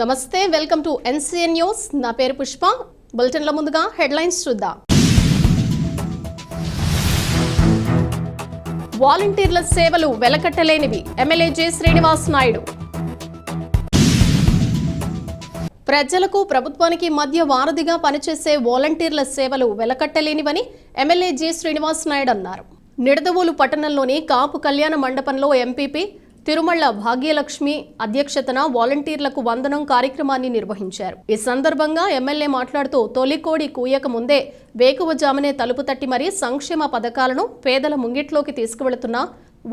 నమస్తే welcome to NCN news. నా పేరు పుష్ప. బులెటిన్ల ముందుగా హెడ్లైన్స్ చూద్దాం. వాలంటీర్ల సేవలు వెలకట్టలేనివి. MLA J. శ్రీనివాస్ నాయుడు. ప్రజలకు ప్రభుత్వానికి మధ్య వారధిగా పనిచేసే వాలంటీర్ల సేవలు వెలకట్టలేనివని ఎమ్మెల్యే జె. శ్రీనివాస్ నాయుడు అన్నారు. నిడదవోలు పట్టణంలోని కాపు కళ్యాణ మండపంలో ఎంపీపీ తిరుమల భాగ్యలక్ష్మి అధ్యక్షతన వాలంటీర్లకు వందనం కార్యక్రమాన్ని నిర్వహించారు. ఈ సందర్భంగా ఎమ్మెల్యే మాట్లాడుతూ తొలికోడి కూయక ముందే వేకువజామునే తలుపు తట్టి మరీ సంక్షేమ పథకాలను పేదల ముంగిట్లోకి తీసుకువెళుతున్న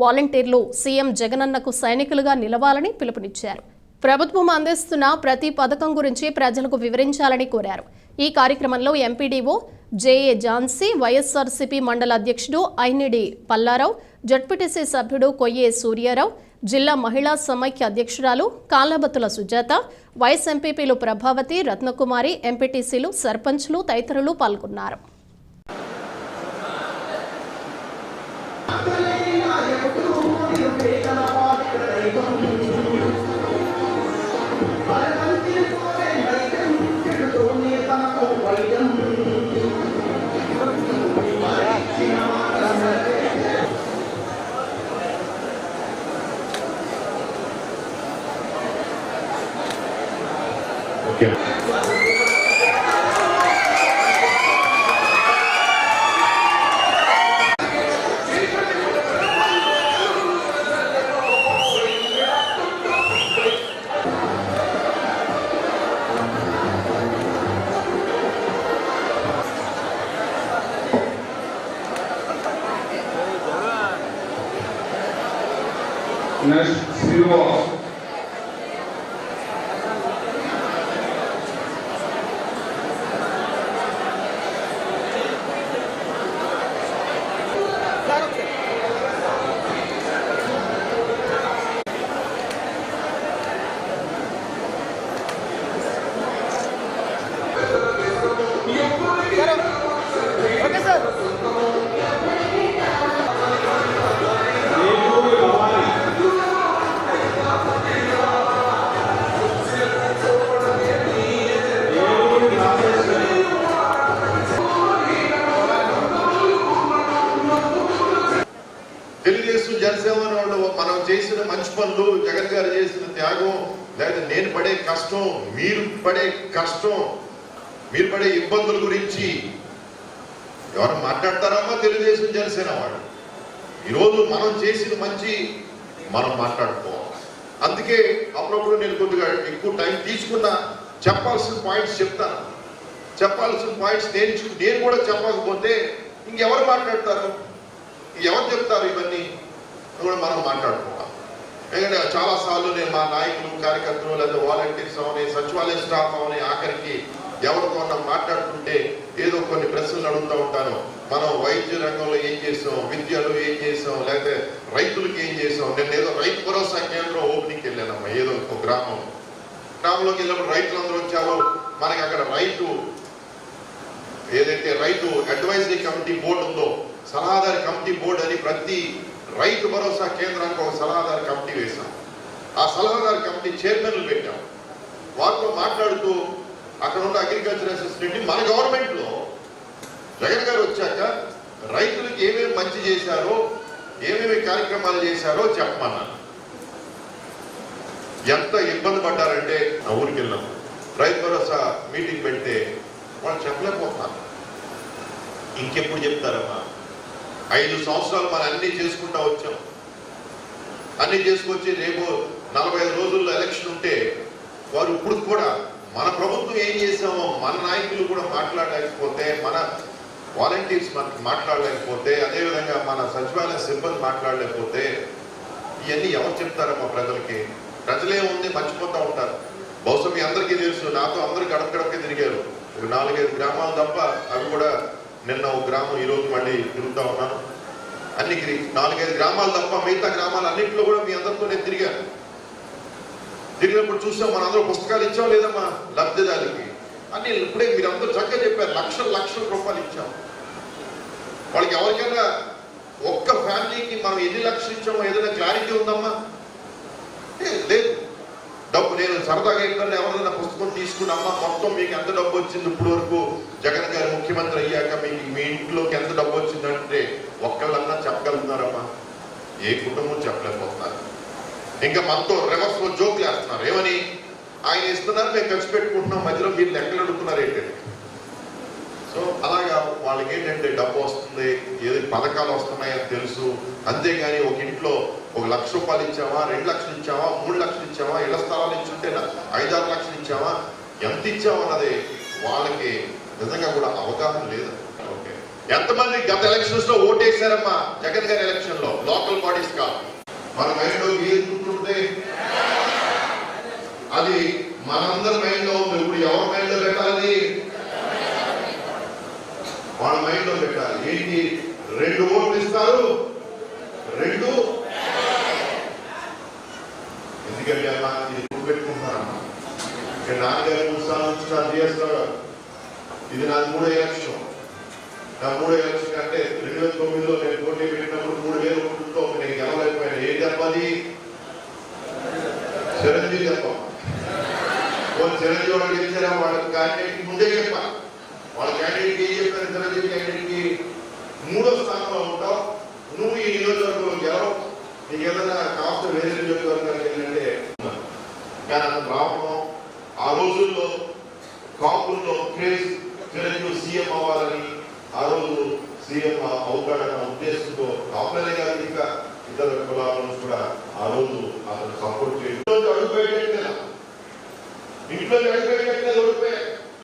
వాలంటీర్లు సీఎం జగనన్నకు సైనికులుగా నిలవాలని పిలుపునిచ్చారు. ప్రభుత్వం అందిస్తున్న ప్రతి పథకం గురించి ప్రజలకు వివరించాలని కోరారు. ఈ కార్యక్రమంలో ఎంపీడీఓ జేఏ ఝాన్సీ వైఎస్ఆర్సీపీ మండల అధ్యక్షుడు ఐనిడి పల్లారావు జడ్పీటీసీ సభ్యుడు కొయ్యే సూర్యారావు జిల్లా మహిళా సమైక్య అధ్యక్షురాలు కాళ్ళబత్తుల సుజాత వైస్ ఎంపీపీలు ప్రభావతి రత్నకుమారి ఎంపీటీసీలు సర్పంచ్లు తదితరులు పాల్గొన్నారు. Дякую. Наш силов. పనులు జగన్ గారు చేసిన త్యాగం లేదా నేను పడే కష్టం మీరు పడే కష్టం మీరు పడే ఇబ్బందుల గురించి ఎవరు మాట్లాడతారమ్మా తెలుగుదేశం జనసేన వాళ్ళు? ఈరోజు మనం చేసిన మంచి మనం మాట్లాడుకోవాలి. అందుకే అప్పుడప్పుడు నేను కొద్దిగా ఎక్కువ టైం తీసుకున్నా చెప్పాల్సిన పాయింట్స్ చెప్తాను. చెప్పాల్సిన పాయింట్స్ నేను నేను కూడా చెప్పకపోతే ఇంకెవరు మాట్లాడతారు? ఎవరు చెప్తారు ఇవన్నీ? కూడా మనం మాట్లాడుకోవాలి. ఎందుకంటే చాలా సార్లు నేను మా నాయకులు కార్యకర్తలు లేదా వాలంటీర్స్ అవని సచివాలయ స్టాఫ్ అవని ఆఖరికి ఎవరితో మాట్లాడుతుంటే ఏదో కొన్ని ప్రశ్నలు అడుగుతూ ఉంటాను. మనం వైద్య రంగంలో ఏం చేసాం? విద్యలో ఏం చేసాం? లేకపోతే రైతులకి ఏం చేసాం? నేను ఏదో రైతు భరోసా కేంద్రం ఓపెనింగ్కి వెళ్ళానమ్మా ఏదో ఒక గ్రామం. గ్రామంలోకి వెళ్ళినప్పుడు రైతులందరూ వచ్చారు. మనకి అక్కడ రైతు ఏదైతే రైతు అడ్వైజరీ కమిటీ బోర్డు ఉందో సలహాదారు కమిటీ బోర్డు అని ప్రతి రైతు భరోసా కేంద్రానికి ఒక సలహాదారు కమిటీ వేశాం. ఆ సలహాదారు కమిటీ చైర్మన్లు పెట్టాం. వారితో మాట్లాడుతూ అక్కడ ఉన్న అగ్రికల్చర్ అసిస్టెంట్ మన గవర్నమెంట్లో జగన్ గారు వచ్చాక రైతులకు ఏమేమి మంచి చేశారో ఏమేమి కార్యక్రమాలు చేశారో చెప్పమన్నాను ఎంత ఇబ్బంది పడ్డారంటే ఆ ఊరికి వెళ్ళాం రైతు భరోసా మీటింగ్ పెడితే వాళ్ళు చెప్పలేకపోతున్నారు. ఇంకెప్పుడు చెప్తారమ్మా? ఐదు సంవత్సరాలు మనం అన్ని చేసుకుంటా వచ్చాం. అన్ని చేసుకొచ్చి రేపు నలభై ఐదు రోజుల్లో ఎలక్షన్ ఉంటే వారు ఇప్పుడు కూడా మన ప్రభుత్వం ఏం చేసామో మన నాయకులు కూడా మాట్లాడలేకపోతే మన వాలంటీర్స్ మనకి మాట్లాడలేకపోతే అదేవిధంగా మన సచివాలయ సిబ్బంది మాట్లాడలేకపోతే ఇవన్నీ ఎవరు చెప్తారమ్మా ప్రజలకి? ప్రజలే ఉంది మర్చిపోతూ ఉంటారు. బహుశా మీ అందరికీ తెలుసు నాతో అందరు గడప గడపకే తిరిగారు. ఒక నాలుగైదు గ్రామాలు తప్ప అవి కూడా నిన్న ఒక గ్రామం ఈ రోజు మళ్ళీ తిరుగుతా ఉన్నాను. అన్ని నాలుగైదు గ్రామాలు తప్ప మిగతా గ్రామాలు అన్నింటిలో కూడా మీ అందరితో నేను తిరిగాను. తిరిగినప్పుడు చూసాం మనందరూ పుస్తకాలు ఇచ్చాం లేదమ్మా లబ్ధిదారులకి? అన్ని ఇప్పుడే మీరు అందరూ చక్కగా చెప్పారు. లక్షల లక్షల రూపాయలు ఇచ్చాం. వాళ్ళకి ఎవరికైనా ఒక్క ఫ్యామిలీకి మనం ఎన్ని లక్షలు ఇచ్చామో ఏదైనా క్లారిటీ ఉందమ్మా? లేదు. డబ్బు నేను సరదాగా ఎక్కడన్నా ఎవరైనా పుస్తకం తీసుకుని అమ్మ మొత్తం మీకు ఎంత డబ్బు వచ్చింది ఇప్పుడు వరకు? జగన్ గారు ముఖ్యమంత్రి అయ్యాక మీకు మీ ఇంట్లోకి ఎంత డబ్బు వచ్చిందంటే ఒక్కళ్ళన్నా చెప్పగలుగుతున్నారమ్మా. ఏ కుటుంబం చెప్పలేకపోతున్నారు. ఇంకా మనతో రివర్స్లో జోక్ వేస్తున్నారు. ఏమని? ఆయన ఇస్తున్నారు మేము ఖర్చు పెట్టుకుంటున్నాం. మధ్యలో మీరు లెక్కలు అడుగుతున్నారు ఏంటంటే ఏంటంటే డబ్బు వస్తుంది ఏది పథకాలు వస్తున్నాయని తెలుసు. అంతేగాని ఒక ఇంట్లో ఒక లక్ష రూపాయలు ఇచ్చావా రెండు లక్షలు ఇచ్చావా మూడు లక్షలు ఇచ్చావా ఇళ్ళ స్థలాలు ఇచ్చుంటే ఐదారు లక్షలు ఇచ్చావా ఎంత ఇచ్చావా అన్నది వాళ్ళకి నిజంగా కూడా అవగాహన లేదు. ఓకే. ఎంతమంది గత ఎలక్షన్స్లో ఓటేశారమ్మా? జగన్ గారి ఎలక్షన్లో లోకల్ బాడీస్ కా మన మైండ్లో ఏది అది మనందరి మైండ్లో ఇప్పుడు ఎవరి మైండ్లో పెట్టాలి వాళ్ళ మైండ్ లో రెండు ఓట్లు ఇస్తారు. రెండు. ఎందుకంటే అమ్మా ఇది పెట్టుకుంటున్నారమ్మా. ఇక్కడ నాన్నగారు మూడు సార్లు నుంచి స్టార్ట్ చేస్తారు. ఇది నాది మూడో ఎలక్షన్. నా మూడో ఎలక్షన్ అంటే రెండు వేల తొమ్మిదిలో నేను పోటీ పెట్టినప్పుడు మూడు వేల ఓట్లతో రాష్ట్రంలో ఉంటావు నువ్వు ఈ నియోజకవర్గం నువ్వు గెలవు నీకు ఏదైనా కాస్త వేరే నియోజకవర్గానికి వెళ్ళింటే కానీ అతను రావడం ఆ రోజుల్లో కాపుల్లో క్రేజ్ చిరంజీవి సీఎం అవ్వాలని ఆ రోజు సీఎం అవుతాడన్న ఉద్దేశంతో కాపులనే కాదు ఇంకా ఇతర కులాల కూడా ఆ రోజు అతను సపోర్ట్ చేయడం. అడుగు పెట్టలేదు ఇంట్లోకి అడుగు పెట్టలేదు ఓడిపోయాడు